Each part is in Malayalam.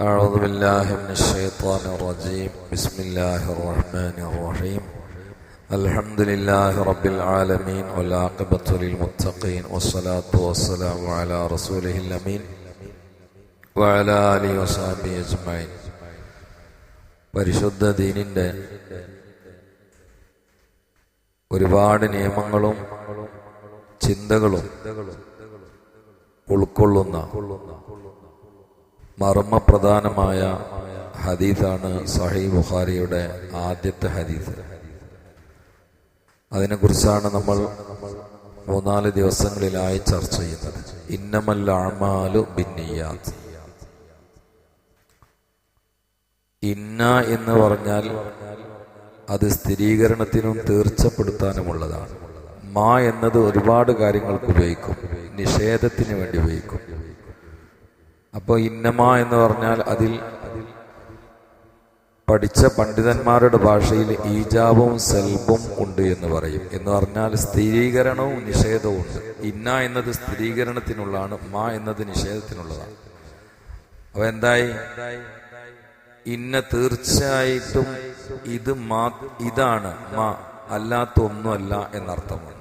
أعوذ بالله من الشيطان الرجيم بسم الله الرحمن الرحيم الحمد لله رب العالمين والعاقبة للمتقين والصلاة والسلام على رسوله الأمين وعلى آله وصحبه أجمعين പരിശുദ്ധ ദീനിന്റെ ഒരുപാട് നിയമങ്ങളും ചിന്തകളും ഉൾക്കൊള്ളുന്ന മർമ്മപ്രധാനമായ ഹദീസാണ് സഹി ബുഖാരിയുടെ ആദ്യത്തെ ഹദീസ്. അതിനെക്കുറിച്ചാണ് നമ്മൾ മൂന്നാൽ ദിവസങ്ങളിലായി ചർച്ച ചെയ്യുന്നത്. ഇന്നമല്ല അമാലു ഇന്ന എന്ന് പറഞ്ഞാൽ അത് സ്ഥിരീകരണത്തിനും തീർച്ചപ്പെടുത്താനുമുള്ളതാണ് മാ എന്നത് ഒരുപാട് കാര്യങ്ങൾക്ക് ഉപയോഗിക്കും. നിഷേധത്തിന് വേണ്ടി ഉപയോഗിക്കും. അപ്പോൾ ഇന്നമ എന്ന് പറഞ്ഞാൽ അതിൽ പഠിച്ച പണ്ഡിതന്മാരുടെ ഭാഷയിൽ ഈജാബും സെൽബും ഉണ്ട് എന്ന് പറയും. എന്ന് പറഞ്ഞാൽ സ്ഥിരീകരണവും നിഷേധവും ഉണ്ട്. ഇന്ന എന്നത് സ്ഥിരീകരണത്തിനുള്ളതാണ് മാ എന്നത് നിഷേധത്തിനുള്ളതാണ്. അപ്പൊ എന്തായി? ഇന്ന തീർച്ചയായിട്ടും ഇത് മാ ഇതാണ് മാ അല്ലാത്ത ഒന്നുമല്ല എന്നർത്ഥമാണ്.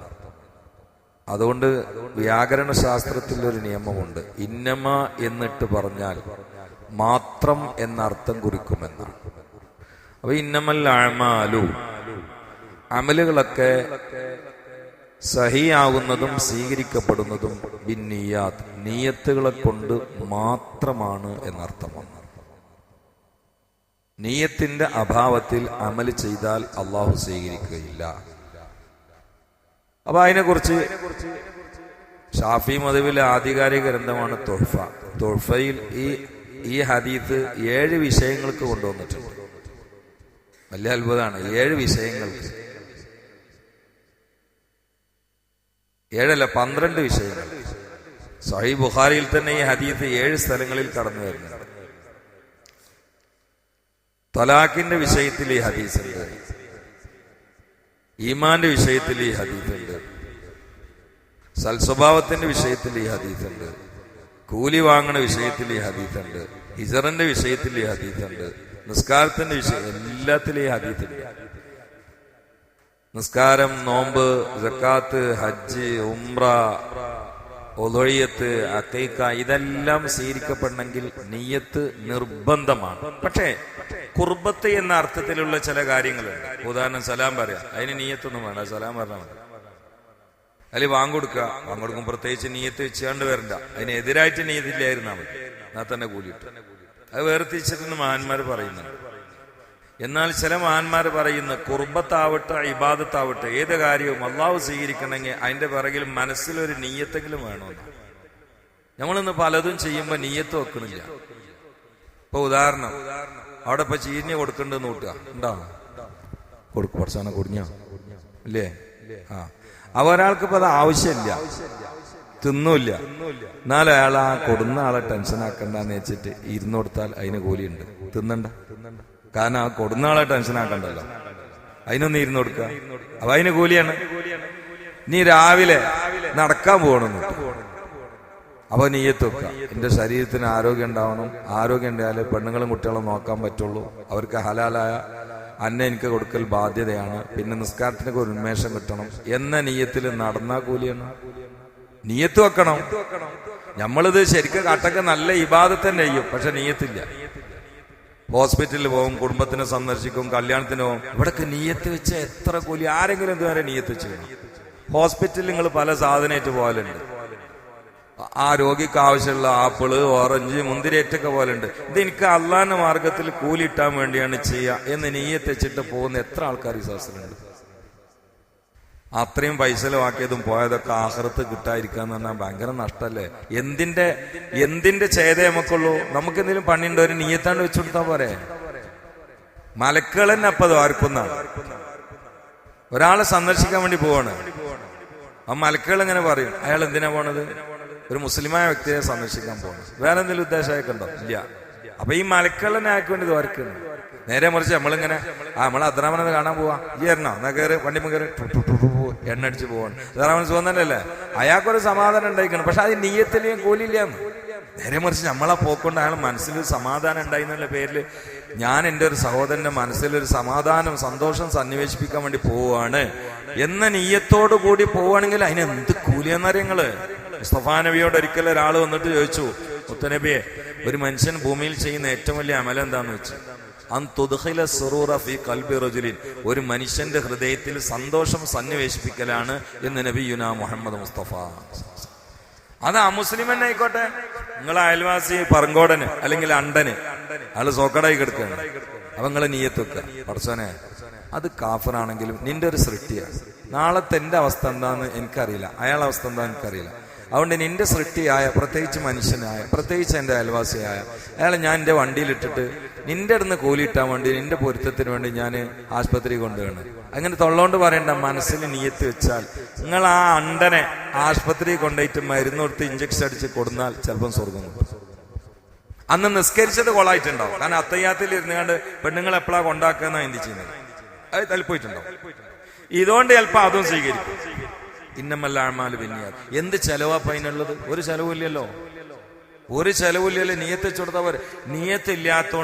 അതുകൊണ്ട് വ്യാകരണ ശാസ്ത്രത്തിൽ ഒരു നിയമമുണ്ട്. ഇന്നമ എന്നിട്ട് പറഞ്ഞാൽ മാത്രം എന്നർത്ഥം കുറിക്കുമെന്നാണ് അപ്പൊ ഇന്നമൽ അമാലു. അമലുകളൊക്കെ സഹിയാവുന്നതും സ്വീകരിക്കപ്പെടുന്നതും ബിന്നിയാത്ത് നീയത്തുകളെ കൊണ്ട് മാത്രമാണ് എന്നർത്ഥമാണ് നീയത്തിന്റെ അഭാവത്തിൽ അമൽ ചെയ്താൽ അള്ളാഹു സ്വീകരിക്കുകയില്ല. അപ്പൊ അതിനെക്കുറിച്ച് ഷാഫി മധുവിലെ ആധികാരിക ഗ്രന്ഥമാണ് തൊഹ്ഫ. തൊഹ്ഫയിൽ ഈ ഈ ഹദീത്ത് ഏഴ് വിഷയങ്ങൾക്ക് കൊണ്ടുവന്നിട്ടുണ്ട്. വലിയ അത്ഭുതമാണ്. ഏഴ് വിഷയങ്ങൾക്ക്. ഏഴല്ല പന്ത്രണ്ട് വിഷയങ്ങൾ. സഹി ബുഖാരിയിൽ തന്നെ ഈ ഹദീത്ത് ഏഴ് സ്ഥലങ്ങളിൽ കടന്നു വരുന്നു തലാഖിന്റെ വിഷയത്തിൽ ഈ ഹദീസുണ്ട് ഈമാന്റെ വിഷയത്തിൽ ഈ ഹദീസുണ്ട് സൽസ്വഭാവത്തിന്റെ വിഷയത്തിൽ ഈ ഹദീസുണ്ട്. കൂലി വാങ്ങണ വിഷയത്തിൽ ഈ ഹദീസുണ്ട്. ഹിജറിന്റെ വിഷയത്തിൽ ഈ ഹദീസുണ്ട്. നിസ്കാരത്തിന്റെ വിഷയം എല്ലാത്തിലും ഈ ഹദീത്തുണ്ട് നിസ്കാരം നോമ്പ് ജക്കാത്ത് ഹജ്ജ് ഉംറ ഒതൊഴിയത്ത് അക്കൈക്ക ഇതെല്ലാം സ്വീകരിക്കപ്പെടണമെങ്കിൽ നീയത്ത് നിർബന്ധമാണ്. പക്ഷേ കുർബത്ത് എന്ന അർത്ഥത്തിലുള്ള ചില കാര്യങ്ങളുണ്ട്. ഉദാഹരണം സലാം പറയാം. അതിന് നീയത്തൊന്നും വേണ്ട. സലാം പറഞ്ഞാൽ അതിൽ വാങ്ങൊടുക്കുക വാങ്ങൊടുക്കും പ്രത്യേകിച്ച് നീയത്ത് വെച്ചാണ്ട് വരണ്ട. അതിനെതിരായിട്ട് നീയത്തില്ലായിരുന്നാ മതി. എന്നാൽ തന്നെ കൂലിയിട്ട്. അത് വേർതിരിച്ചിട്ടെന്ന് മഹാന്മാർ പറയുന്നുണ്ട് എന്നാൽ ചില മഹാന്മാർ പറയുന്ന കുർബത്താവട്ടെ ഇബാദത്താവട്ടെ ഏത് കാര്യവും അള്ളാഹു സ്വീകരിക്കണമെങ്കിൽ അതിന്റെ പിറകിൽ മനസ്സിലൊരു നീയത്തെങ്കിലും വേണമെന്ന്. നമ്മളിന്ന് പലതും ചെയ്യുമ്പോൾ നീയത്ത് വെക്കണില്ല. ഇപ്പൊ ഉദാഹരണം അവിടെ ഇപ്പൊ ചീഞ്ഞ് കൊടുക്കണ്ടെന്ന് കൂട്ടുക. ഉണ്ടോ? കൊടുക്കും. കുറച്ചാണ് കുടിഞ്ഞോ? ഇല്ലേ? ആ. അപ്പൊ ഒരാൾക്ക് ഇപ്പൊ അത് ആവശ്യമില്ല. തിന്നൂല്ല. എന്നാലും അയാൾ ആ കൊടുന്ന ആളെ ടെൻഷൻ ആക്കണ്ടെന്ന് വെച്ചിട്ട് ഇരുന്ന് കൊടുത്താൽ അതിന് കൂലിയുണ്ട്. തിന്നണ്ട. കാരണം ആ കൊടുന്ന ആളെ ടെൻഷൻ ആക്കണ്ടല്ലോ. അതിനൊന്ന് ഇരുന്ന് കൊടുക്കുക. അപ്പൊ അതിന് കൂലിയാണ്. നീ രാവിലെ നടക്കാൻ പോകണം അപ്പൊ നീയത്തൊക്ക എന്റെ ശരീരത്തിന് ആരോഗ്യം ഉണ്ടാവണം. ആരോഗ്യം ഉണ്ടായാലേ പെണ്ണുങ്ങളും കുട്ടികളും നോക്കാൻ പറ്റുള്ളൂ. അവർക്ക് ഹലാലായ അന്ന എനിക്ക് കൊടുക്കൽ ബാധ്യതയാണ്. പിന്നെ നിസ്കാരത്തിനൊക്കെ ഒരു ഉന്മേഷം കിട്ടണം. എന്ന നീയത്തിൽ നടന്നാ കൂലിയാണ്. നീയത്ത് വെക്കണം. നമ്മളിത് ശരിക്കും കട്ടൊക്കെ നല്ല ഇബാദത്ത് തന്നെ ചെയ്യും. പക്ഷെ നീയത്തില്ല. ഹോസ്പിറ്റലിൽ പോകും കുടുംബത്തിനെ സന്ദർശിക്കും കല്യാണത്തിന് പോകും. ഇവിടൊക്കെ നീയത്ത് വെച്ച എത്ര കൂലി? ആരെങ്കിലും ഇതുവരെ നീയത്ത് വെച്ചു ഹോസ്പിറ്റലിൽ നിങ്ങൾ പല സാധനമായിട്ട് പോകലുണ്ട്. ആ രോഗിക്ക് ആവശ്യമുള്ള ആപ്പിൾ ഓറഞ്ച് പോലെ ഉണ്ട് ഇത് എനിക്ക് അള്ളാന്റെ മാർഗത്തിൽ കൂലിയിട്ടാൻ വേണ്ടിയാണ് ചെയ്യുക എന്ന് നീയെ വെച്ചിട്ട് പോകുന്ന എത്ര ആൾക്കാർ വിശ്വാസത്തിലുണ്ട് അത്രയും പൈസ ചെലവാക്കിയതും പോയതൊക്കെ ആഹ്റത്ത് കിട്ടാതിരിക്കുക എന്ന് പറഞ്ഞാൽ ഭയങ്കര നഷ്ടല്ലേ? എന്തിന്റെ എന്തിന്റെ ചേത നമുക്കുള്ളൂ? നമുക്ക് എന്തെങ്കിലും പണിയുണ്ടോ? ഒരു നീയത്താണ്ട് വെച്ചുകൊടുത്താ പോരെ? മലക്കുകൾ തന്നെ അപ്പൊ അത് ഒരാളെ സന്ദർശിക്കാൻ വേണ്ടി പോവാണ്. ആ മലക്കുകൾ എങ്ങനെ പറയും? അയാൾ എന്തിനാ പോണത്? ഒരു മുസ്ലിമായ വ്യക്തിയെ സന്ദർശിക്കാൻ പോകുന്നു വേറെ എന്തെങ്കിലും ഉദ്ദേശമായിട്ട് ഉണ്ടോ? ഇല്ല. അപ്പൊ ഈ മലക്കുകളനെ ആക്കി വേണ്ടി വർക്കുന്നു നേരെ മറിച്ച് നമ്മളിങ്ങനെ ആ നമ്മൾ അദ്രാമനെ കാണാൻ പോവാ. ഈ എണ്ണോ എന്നാ കയറി വണ്ടി കയറി എണ്ണ അടിച്ച് പോവാണ്. അദ്രാമൻ സുഖം തന്നെയല്ലേ? അയാൾക്കൊരു സമാധാനം ഉണ്ടായിക്കണം പക്ഷെ അത് നീയത്തിലെയും കൂലിയില്ലാന്ന് നേരെ മറിച്ച് നമ്മളെ പോക്കൊണ്ട് അയാൾ മനസ്സിൽ സമാധാനം ഉണ്ടായി എന്നുള്ള പേരിൽ ഞാൻ എന്റെ ഒരു സഹോദരന്റെ മനസ്സിലൊരു സമാധാനം സന്തോഷം സന്നിവേശിപ്പിക്കാൻ വേണ്ടി പോവാണ്. എന്ന നീയത്തോടു കൂടി പോവുകയാണെങ്കിൽ അതിനെന്ത് കൂലിയെന്നറിയങ്ങൾ മുസ്തഫാ ഒരിക്കൽ ഒരാൾ വന്നിട്ട് ചോദിച്ചു മുത്തനബിയെ ഒരു മനുഷ്യൻ ഭൂമിയിൽ ചെയ്യുന്ന ഏറ്റവും വലിയ അമലം എന്താന്ന് വെച്ചു? കൽബി ഒരു മനുഷ്യന്റെ ഹൃദയത്തിൽ സന്തോഷം സന്നിവേശിപ്പിക്കലാണ് എന്ന് നബി യുന മുഹമ്മദ് മുസ്തഫ. അത് അമുസ്ലിം തന്നെ ആയിക്കോട്ടെ. നിങ്ങളെ അയൽവാസി പറങ്കോടന് അല്ലെങ്കിൽ അണ്ടന് അയാൾ സോക്കടായി കിടക്കുകയാണ് അപ്പൊ നിങ്ങളെ നീയത്തൊക്കെ പടച്ചോനെ അത് കാഫറാണെങ്കിലും നിന്റെ ഒരു സൃഷ്ടിയാണ്. നാളത്തെ എന്റെ അവസ്ഥ എന്താന്ന് എനിക്കറിയില്ല. അയാളെ അവസ്ഥ എന്താന്ന് എനിക്കറിയില്ല. അതുകൊണ്ട് നിന്റെ സൃഷ്ടിയായ പ്രത്യേകിച്ച് മനുഷ്യനായ പ്രത്യേകിച്ച് എന്റെ അയൽവാസിയായ അയാളെ ഞാൻ എന്റെ വണ്ടിയിലിട്ടിട്ട് നിന്റെ അടുന്ന് കൂലിയിട്ടാൻ വേണ്ടി നിന്റെ പൊരുത്തത്തിന് വേണ്ടി ഞാൻ ആശുപത്രി കൊണ്ടുപോകണം അങ്ങനെ തൊള്ളോണ്ട് പറയണ്ട മനസ്സിൽ നീയത്ത് വെച്ചാൽ നിങ്ങൾ ആ അണ്ടനെ ആശുപത്രി കൊണ്ടുപോയിട്ട് മരുന്ന് കൊടുത്ത് ഇഞ്ചക്ഷൻ അടിച്ച് കൊടുന്നാൽ ചിലപ്പം സ്വർഗം അന്ന് നിസ്കരിച്ചത് കൊളായിട്ടുണ്ടാവും കാരണം അത്തയ്യാത്തിൽ ഇരുന്നുകൊണ്ട് പെണ്ണുങ്ങൾ എപ്പോഴാണ് കൊണ്ടാക്കുക എന്നാണ് എന്ത് ചെയ്യുന്നത്? അത് തലപ്പോയിട്ടുണ്ടാവും ഇതുകൊണ്ട് ചിലപ്പോൾ അതും സ്വീകരിക്കും. ഇന്നമല്ല ആഴ്മാൽ പിന്നെയാൽ എന്ത് ചെലവാ അതിനുള്ളത്? ഒരു ചെലവില്ലല്ലോ. ഒരു ചെലവില്ലല്ലോ നീയത്ത് വെച്ചുകൊടുത്താൽ പോരെ നീയത്ത്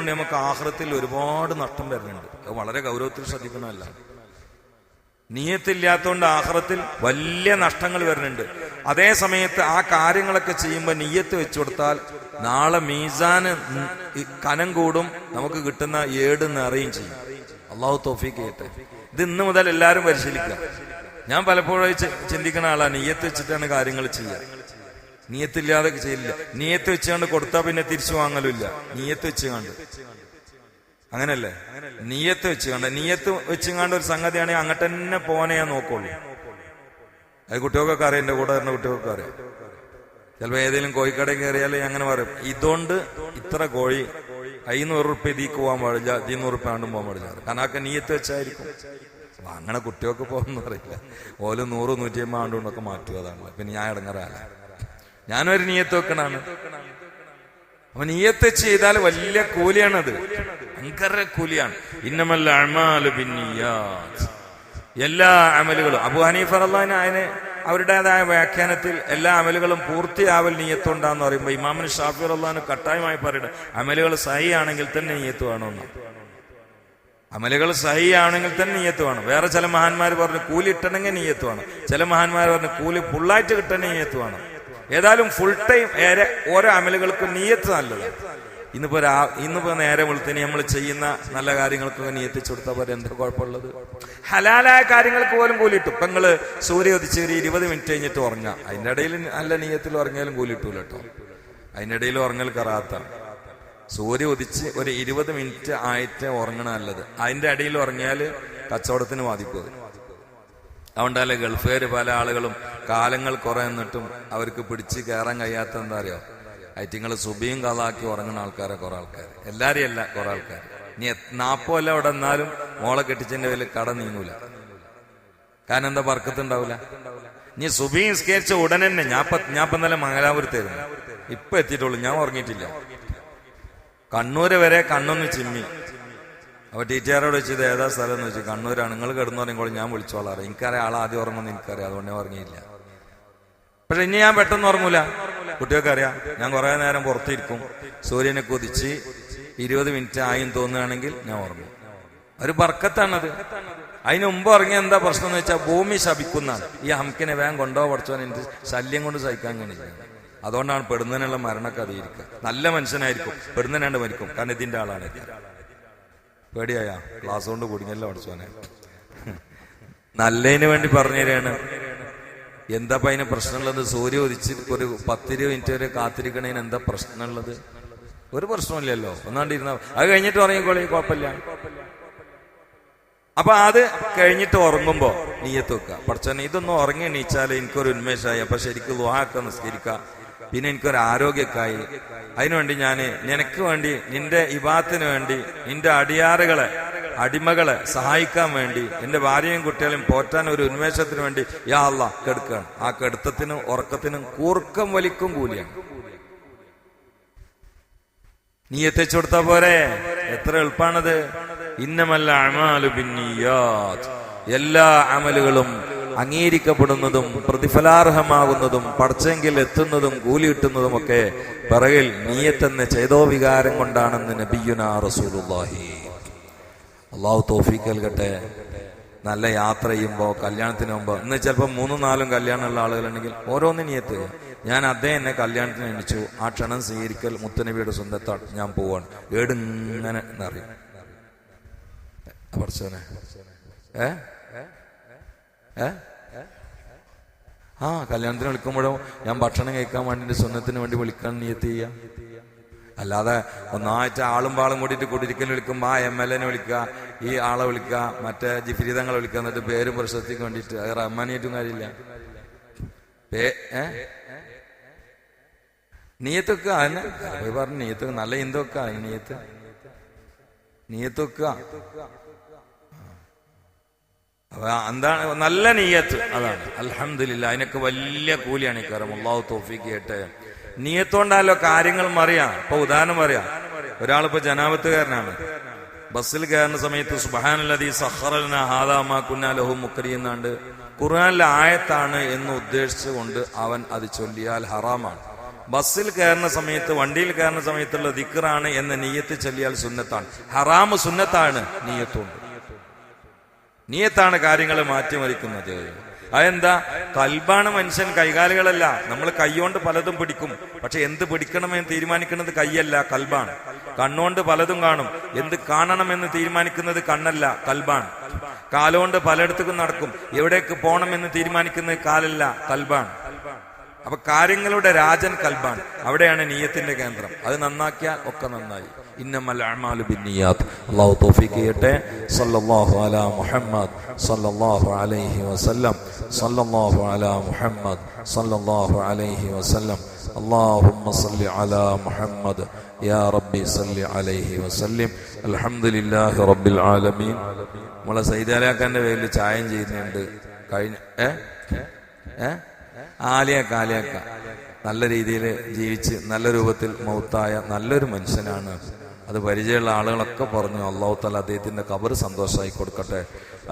നമുക്ക് ആഹ്റത്തിൽ ഒരുപാട് നഷ്ടം വരുന്നുണ്ട്. വളരെ ഗൗരവത്തിൽ ശ്രദ്ധിക്കണമല്ല നീയത്തില്ലാത്തതുകൊണ്ട് ആഹ്റത്തിൽ വലിയ നഷ്ടങ്ങൾ വരുന്നുണ്ട്. അതേ സമയത്ത് ആ കാര്യങ്ങളൊക്കെ ചെയ്യുമ്പോൾ നീയത്ത് വെച്ചു കൊടുത്താൽ നാളെ മീസാന് കനം കൂടും നമുക്ക് കിട്ടുന്ന ഏട് നിറയും ചെയ്യും. അള്ളാഹു തോഫിക്ക് ചെയ്യട്ടെ. ഇത് ഇന്ന് മുതൽ എല്ലാവരും പരിശീലിക്കുക. ഞാൻ പലപ്പോഴും ചിന്തിക്കുന്ന ആളാണ് നീയത്ത് വെച്ചിട്ടാണ് കാര്യങ്ങൾ ചെയ്യുക നീയത്തില്ലാതെ ചെയ്യില്ല. നീയത്ത് വെച്ചുകൊണ്ട് കൊടുത്താൽ പിന്നെ തിരിച്ചു വാങ്ങലില്ല നീയത്ത് വെച്ചുകൊണ്ട്. അങ്ങനല്ലേ? നീയത്ത് വെച്ചുകൊണ്ട്. നീയത്ത് വെച്ചുകൊണ്ട് ഒരു സംഗതിയാണെങ്കിൽ അങ്ങോട്ട് തന്നെ പോകാനേ ഞാൻ നോക്കുള്ളൂ. അത് കുട്ടികൾക്കൊക്കെ അറിയാം. എന്റെ കൂടെ വരുന്ന കുട്ടികൾക്കൊക്കെ അറിയാം. ചിലപ്പോ ഏതെങ്കിലും കോഴിക്കടയിൽ കയറിയാൽ അങ്ങനെ പറയും. ഇതുകൊണ്ട് ഇത്ര കോഴി അയ്യൂറ് റുപ്യ ഇതിക്ക് പോകാൻ പാടില്ല. ഇതിന്നൂറ് റുപ്യ ആണ്ടും പോകാൻ പാടില്ല. കാരണം ആക്കെ നീയത്ത് വെച്ചായിരിക്കും. അങ്ങനെ കുട്ടികൾക്ക് പോകുന്ന അറിയില്ല. ഓൽ നൂറ് നൂറ്റി അമ്പത് ആണ്ടുകൊണ്ടൊക്കെ മാറ്റുക അതാണ് പിന്നെ ഞാൻ ഇടങ്ങറല്ല ഞാനൊരു നീയത്ത് വെക്കണാണ് അപ്പൊ നീയത്ത് ചെയ്താൽ വലിയ കൂലിയാണത്. ഭയങ്കര കൂലിയാണ്. ഇന്നമല്ല അമാൽ പിന്നിയാത്ത് എല്ലാ അമലുകളും. അബു ഹനീഫ് അള്ളഹാൻ അതിന് അവരുടേതായ വ്യാഖ്യാനത്തിൽ എല്ലാ അമലുകളും പൂർത്തിയാവൽ നീയത്തുണ്ടാന്ന് പറയുമ്പോൾ ഇമാമിന് ഷാഫി അള്ളഹാന് കട്ടായമായി പറയുന്നത് അമലുകൾ സഹി ആണെങ്കിൽ തന്നെ നീയത്ത് വേണമെന്ന് അമലുകൾ സഹിയാണെങ്കിൽ തന്നെ നീയത്ത് വേണം. വേറെ ചില മഹാന്മാർ പറഞ്ഞു കൂലി ഇട്ടണമെങ്കിൽ നീയത്ത് വേണം. ചില മഹാന്മാർ പറഞ്ഞു കൂലി ഫുള്ളായിട്ട് കിട്ടണമെങ്കിൽ നീയത്ത് വേണം. ഏതായാലും ഫുൾ ടൈം ഏറെ ഓരോ അമലുകൾക്കും നീയത്ത് നല്ലതാണ്. ഇന്നിപ്പോ രാ ഇന്നിപ്പോ നേരെ വെളുത്തിന് നമ്മൾ ചെയ്യുന്ന നല്ല കാര്യങ്ങൾക്കൊക്കെ നീയത്തിച്ചു കൊടുത്താൽ പോലെ എന്താ കുഴപ്പമുള്ളത്? ഹലാലായ കാര്യങ്ങൾക്ക് പോലും കൂലി കിട്ടും ഇപ്പൊ നിങ്ങൾ സൂര്യ ഉദിച്ച് ഒരു ഇരുപത് മിനിറ്റ് കഴിഞ്ഞിട്ട് ഉറങ്ങാം. അതിന്റെ ഇടയിൽ നല്ല നീയത്തിൽ ഉറങ്ങിയാലും കൂലി കിട്ടൂല കേട്ടോ. അതിന്റെ ഇടയിൽ ഉറങ്ങൽ കറാത്താണ്. സൂര്യ ഉദിച്ച് ഒരു ഇരുപത് മിനിറ്റ് ആയിട്ട് ഉറങ്ങണ നല്ലത്. അതിന്റെ അടിയിൽ ഉറങ്ങിയാൽ കച്ചവടത്തിന് ബാധിക്കും? അത് അതുകൊണ്ടല്ലേ ഗൾഫുകാർ പല ആളുകളും കാലങ്ങൾ കുറെ എന്നിട്ടും അവർക്ക് പിടിച്ച് കയറാൻ കഴിയാത്ത എന്താ അറിയോ? ഐറ്റിങ്ങൾ സുബിയും കഥാക്കി ഉറങ്ങുന്ന ആൾക്കാരെ കുറെ ആൾക്കാർ എല്ലാരെയും അല്ല കുറെ ആൾക്കാർ ഇനി നാപ്പോ അല്ല അവിടെ എന്നാലും മോളെ കെട്ടിച്ചതിന്റെ പേരിൽ കട നീങ്ങൂല. കാരണം എന്താ വർക്കത്തുണ്ടാവില്ല നീ സുബി നിസ്കരിച്ച ഉടനെ തന്നെ ഞാൻ ഞാൻ ഇന്നലെ മംഗലാപുരത്തായിരുന്നു ഇപ്പൊ എത്തിയിട്ടുള്ളൂ. ഞാൻ ഉറങ്ങിയിട്ടില്ല. കണ്ണൂര് വരെ കണ്ണൊന്ന് ചിമ്മി. അപ്പൊ ടീച്ചറോട് വെച്ചത് ഏതാ സ്ഥലം എന്ന് വെച്ചു കണ്ണൂരാണ്. നിങ്ങൾ കിടന്നു പറയുമ്പോൾ ഞാൻ വിളിച്ചോളാറ് എനിക്കറിയാം ആൾ ആദ്യം ഉറങ്ങുമെന്ന് എനിക്കറിയാം. അതുകൊണ്ട് ഞാൻ ഉറങ്ങിയില്ല. പക്ഷെ ഇനി ഞാൻ പെട്ടെന്ന് ഉറങ്ങൂല. കുട്ടികൾക്ക് അറിയാം ഞാൻ കുറെ നേരം പുറത്തിരിക്കും. സൂര്യനെ കുതിച്ച് ഇരുപത് മിനിറ്റ് ആയും തോന്നുകയാണെങ്കിൽ ഞാൻ ഉറങ്ങും. ഒരു ബർക്കത്താണത്. അതിന് മുമ്പ് ഇറങ്ങിയ എന്താ പ്രശ്നം എന്ന് വെച്ചാൽ ഭൂമി ശപിക്കുന്നതാണ്. ഈ ഹംക്കിനെ വേഗം കൊണ്ടോ പഠിച്ചോൻ എനിക്ക് ശല്യം കൊണ്ട് സഹിക്കാൻ കഴിയില്ല. അതുകൊണ്ടാണ് പെടുന്നതിനുള്ള മരണമൊക്കെ അതിരിക്കുക നല്ല മനുഷ്യനായിരിക്കും പെടുന്നതിനാണ്ട് മരിക്കും. കാരണം ഇതിന്റെ ആളാണ് പേടിയായ? ക്ലാസ് കൊണ്ട് കുടുങ്ങിയല്ലോ പഠിച്ചോനെ നല്ലതിന് വേണ്ടി പറഞ്ഞു തരാണ്. എന്താ അതിന് പ്രശ്നമുള്ളത്? സൂര്യ ഉദിച്ച് ഒരു പത്തിരുപത് മിനിറ്റ് വരെ കാത്തിരിക്കണതിന് എന്താ പ്രശ്നമുള്ളത്? ഒരു പ്രശ്നമില്ലല്ലോ ഒന്നാണ്ട് ഇരുന്ന അത് കഴിഞ്ഞിട്ട് ഉറങ്ങിക്കോളി കുഴപ്പമില്ല. അപ്പൊ അത് കഴിഞ്ഞിട്ട് ഉറങ്ങുമ്പോ നീയത്ത് വെക്കുക. പഠിച്ചോനെ ഇതൊന്നും ഉറങ്ങി എണീച്ചാൽ എനിക്കൊരു ഉന്മേഷമായി. അപ്പൊ ശരിക്കും ദുഹാക്ക നിസ്കരിക്കാം പിന്നെ എനിക്കൊരു ആരോഗ്യക്കായി. അതിനുവേണ്ടി ഞാൻ നിനക്ക് വേണ്ടി നിന്റെ ഇവാത്തിന് വേണ്ടി നിന്റെ അടിയാറുകളെ അടിമകളെ സഹായിക്കാൻ വേണ്ടി എന്റെ ഭാര്യയും കുട്ടികളെയും പോറ്റാൻ ഒരു ഉന്മേഷത്തിന് വേണ്ടി യാ അല്ല കെടുക്കുകയാണ് ആ കെടുത്തത്തിനും ഉറക്കത്തിനും കൂർക്കം വലിക്കും കൂലിയാണ്. നീ എത്തിച്ചു കൊടുത്താ പോരെ? എത്ര എളുപ്പാണത്. ഇന്നമല്ല അമാലു ബിന്നിയാത്ത് എല്ലാ അമലുകളും അംഗീകരിക്കപ്പെടുന്നതും പ്രതിഫലാർഹമാകുന്നതും പടച്ചെങ്കിൽ എത്തുന്നതും കൂലി കിട്ടുന്നതും ഒക്കെ പിറകിൽ നീയത്തെന്ന് ചെയ്തോ വികാരം കൊണ്ടാണെന്ന് നബിയുന റസൂലുള്ളാഹി. അള്ളാഹു തോഫീക്ക് നൽകട്ടെ. നല്ല യാത്ര ചെയ്യുമ്പോൾ കല്യാണത്തിന് മുമ്പ് ഇന്ന് ചിലപ്പോൾ മൂന്നും നാലും കല്യാണമുള്ള ആളുകളുണ്ടെങ്കിൽ ഓരോന്ന് നീയത്ത്. ഞാൻ അദ്ദേഹം എന്നെ കല്യാണത്തിന് എണിച്ചു ആ ക്ഷണം സ്വീകരിക്കൽ മുത്തനബിയുടെ സ്വന്തത്താണ് ഞാൻ പോവാണ്. ഏടിങ്ങനെ എന്നറിയും പഠിച്ചോനെ ഏ? ഏ? ആ കല്യാണത്തിന് വിളിക്കുമ്പോഴും ഞാൻ ഭക്ഷണം കഴിക്കാൻ വേണ്ടി സ്വന്തത്തിന് വേണ്ടി വിളിക്കാൻ നീയത്ത് ചെയ്യാം. അല്ലാതെ ഒന്നാഴ്ച ആളും പാളും കൂടിയിട്ട് കുടിരിക്കൽ വിളിക്കുമ്പോൾ ആ എം എൽ എനെ വിളിക്കുക ഈ ആളെ വിളിക്കുക മറ്റേ ജിഫിരിതങ്ങളെ വിളിക്കുക എന്നിട്ട് പേരും പ്രശസ്തിക്ക് വേണ്ടിയിട്ട് അത് റഹ്മാനിയായിട്ടും കാര്യമില്ല. പേ ഏ? നീയത്ത് വെക്കുക അതിന് പറഞ്ഞു നീയത്ത് നല്ല വെക്കുക നീയത്ത്. നീയത്ത് വെക്കുക അപ്പൊ എന്താണ്? നല്ല നീയത്ത്. അതാണ്. അലഹമില്ല അതിനൊക്കെ വലിയ കൂലിയാണ് ഈ കാര്യം അള്ളാഹു തോഫിക്ക് കേട്ടെ നീയത്തോണ്ടാലോ കാര്യങ്ങൾ മറിയാം. ഇപ്പൊ ഉദാഹരണം പറയാം. ഒരാളിപ്പോ ജനാപത്തുകാരനാണ്. ബസ്സിൽ കയറുന്ന സമയത്ത് സുബഹാനല്ലതി സഹറലന ഖുർആനിലെ ആയത്താണ് എന്ന് ഉദ്ദേശിച്ചുകൊണ്ട് അവൻ അത് ചൊല്ലിയാൽ ഹറാമാണ്. ബസ്സിൽ കയറുന്ന സമയത്ത് വണ്ടിയിൽ കയറുന്ന സമയത്തുള്ള ദിക്കറാണ് എന്ന നീയത്ത് ചൊല്ലിയാൽ സുന്നത്താണ്. ഹറാമ് സുന്നത്താണ് നീയത്തുണ്ട്. നീയത്താണ് കാര്യങ്ങൾ മാറ്റിമറിക്കുന്നത്? അതെന്താ? കൽബാണ് മനുഷ്യൻ കൈകാലുകളല്ല. നമ്മൾ കൈകൊണ്ട് പലതും പിടിക്കും. പക്ഷെ എന്ത് പിടിക്കണമെന്ന് തീരുമാനിക്കുന്നത് കൈയല്ല കൽബാണ്. കണ്ണുകൊണ്ട് പലതും കാണും. എന്ത് കാണണമെന്ന് തീരുമാനിക്കുന്നത് കണ്ണല്ല കൽബാണ്. കാലുകൊണ്ട് പലയിടത്തേക്കും നടക്കും. എവിടേക്ക് പോകണമെന്ന് തീരുമാനിക്കുന്നത് കാലല്ല കൽബാണ്. അപ്പൊ കാര്യങ്ങളുടെ രാജൻ കൽബാണ്. അവിടെയാണ് നീയത്തിന്റെ കേന്ദ്രം. അത് നന്നാക്കിയാൽ ഒക്കെ നന്നായി. ഇന്നമൽ അഅ്മാലു ബിന്നിയാത്ത് അല്ലാഹു തൗഫീഖ് ചെയ്യട്ടെ സല്ലല്ലാഹു അലാ മുഹമ്മദ് സല്ലല്ലാഹു അലൈഹി വസല്ലം സല്ലല്ലാഹു അലാ മുഹമ്മദ് സല്ലല്ലാഹു അലൈഹി വസല്ലം اللهم صل على محمد يا ربي صل عليه وسلم الحمد لله رب العالمين നമ്മളെ സൈദാലാക്കാന്റെ പേരിൽ ചായം ചെയ്യുന്നുണ്ട് കഴിഞ്ഞ ഏ ഏ ആലിയാക്ക ആലിയാക്ക നല്ല രീതിയിൽ ജീവിച്ച് നല്ല രൂപത്തിൽ മൗത്തായ നല്ലൊരു മനുഷ്യനാണ്. അത് പരിചയമുള്ള ആളുകളൊക്കെ പറഞ്ഞു അള്ളാഹു തല അദ്ദേഹത്തിന്റെ കബർ സന്തോഷമായി കൊടുക്കട്ടെ.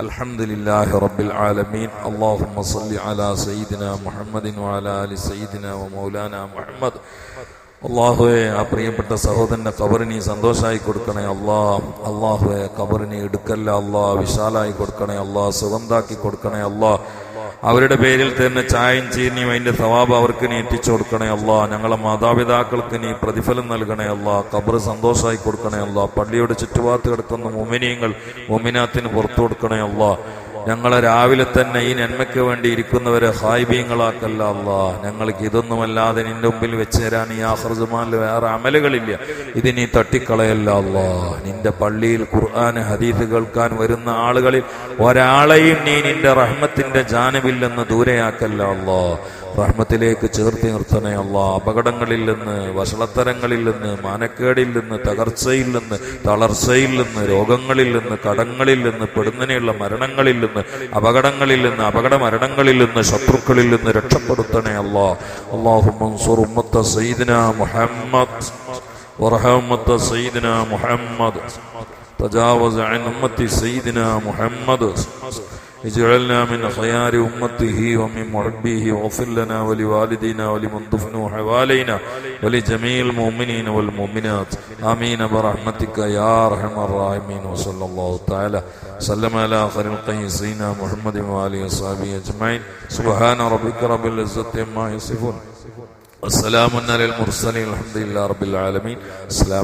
അൽഹംദുലില്ലാഹി റബ്ബിൽ ആലമീൻ. അല്ലാഹുമ്മ സല്ലി അലാ സയ്യിദിന മുഹമ്മദിൻ വഅലാ അലി സയ്യിദിന വ മൗലാന മുഹമ്മദ്. അള്ളാഹുവെ ആ പ്രിയപ്പെട്ട സഹോദരന്റെ കബറിനി സന്തോഷമായി കൊടുക്കണേ അള്ളാ അള്ളാഹുവെ കബറിനി എടുക്കല്ല അള്ളാ വിശാലായി കൊടുക്കണേ അള്ളാ സുഗന്ധാക്കി കൊടുക്കണേ അള്ളാ അവരുടെ പേരിൽ തന്നെ ചായം ചീനിയും അതിന്റെ സവാബ് അവർക്ക് നീ എത്തിച്ചു കൊടുക്കണേ അല്ല ഞങ്ങളെ മാതാപിതാക്കൾക്ക് നീ പ്രതിഫലം നൽകണേ അല്ല കബർ സന്തോഷമായി കൊടുക്കണേ അല്ല പള്ളിയുടെ ചുറ്റുപാത്ത് കിടക്കുന്ന മുമിനിയങ്ങൾ മുമിനാത്തിന് പുറത്തു കൊടുക്കണേ അല്ലാ ഞങ്ങളെ രാവിലെ തന്നെ ഈ നന്മയ്ക്ക് വേണ്ടി ഇരിക്കുന്നവരെ ഹായ്ബീങ്ങളാക്കല്ല അള്ളാ ഞങ്ങൾക്ക് ഇതൊന്നുമല്ലാതെ നിന്റെ മുമ്പിൽ വെച്ച് തരാൻ ഈ ആഹ്റജുമാനിൽ വേറെ അമലുകളില്ല. ഇത് നീ തട്ടിക്കളയല്ല അള്ളാ നിന്റെ പള്ളിയിൽ ഖുർആൻ ഹദീസ് കേൾക്കാൻ വരുന്ന ആളുകളിൽ ഒരാളെയും നീ നിന്റെ റഹ്മത്തിന്റെ ജാനവില്ലെന്ന് ദൂരെയാക്കല്ല അള്ളാ റഹ്മത്തിലേക്ക് ചേർത്ത് നിർത്തണേ അല്ല. അപകടങ്ങളിൽ നിന്ന് വഷളത്തരങ്ങളിൽ നിന്ന് മാനക്കേടിൽ നിന്ന് തകർച്ചയിൽ നിന്ന് തളർച്ചയിൽ നിന്ന് രോഗങ്ങളിൽ നിന്ന് കടങ്ങളിൽ നിന്ന് പെടുന്നതിനുള്ള മരണങ്ങളിൽ നിന്ന് അപകടങ്ങളിൽ നിന്ന് അപകട മരണങ്ങളിൽ നിന്ന് ശത്രുക്കളിൽ നിന്ന് രക്ഷപ്പെടുത്തണേ അല്ലാ അള്ളാഹു മൻസൂർ ഉമ്മത്ത സയ്യിദിന മുഹമ്മദ് ورحمة سيدنا محمد تجاوز عن أمة سيدنا محمد اجعلنا من خيار أمته ومن محبيه واغفر لنا ولوالدينا ولمن دفنوا حوالينا ولجميع المؤمنين والمؤمنات. آمين. برحمتك يا أرحم الراحمين. وصلى الله تعالى سلم على خير القيم سيدنا محمد وآله وصحبه أجمعين. سبحان ربك رب العزة عما يصفون. والسلام على المرسلين الحمد لله رب العالمين. السلام